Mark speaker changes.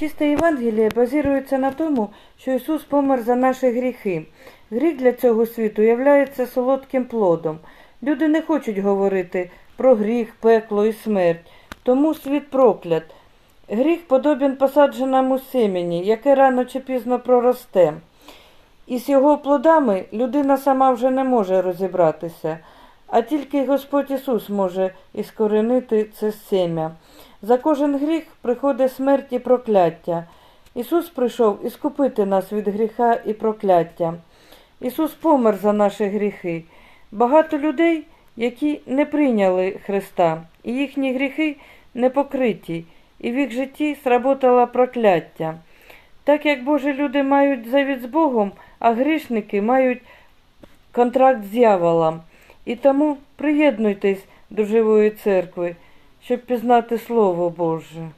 Speaker 1: Чисте Євангеліє базується на тому, що Ісус помер за наші гріхи. Гріх для цього світу являється солодким плодом. Люди не хочуть говорити про гріх, пекло і смерть, тому світ проклят. Гріх подобен посадженому семені, яке рано чи пізно проросте. І з його плодами людина сама вже не може розібратися, а тільки Господь Ісус може іскоренити це сем'я. За кожен гріх приходить смерть і прокляття. Ісус прийшов іскупити нас від гріха і прокляття. Ісус помер за наші гріхи. Багато людей, які не прийняли Христа, і їхні гріхи не покриті, і в їх житті сработало прокляття. Так як Божі люди мають завіт з Богом, а грішники мають контракт з дьяволом. І тому приєднуйтесь до живої церкви, щоб пізнати Слово Боже.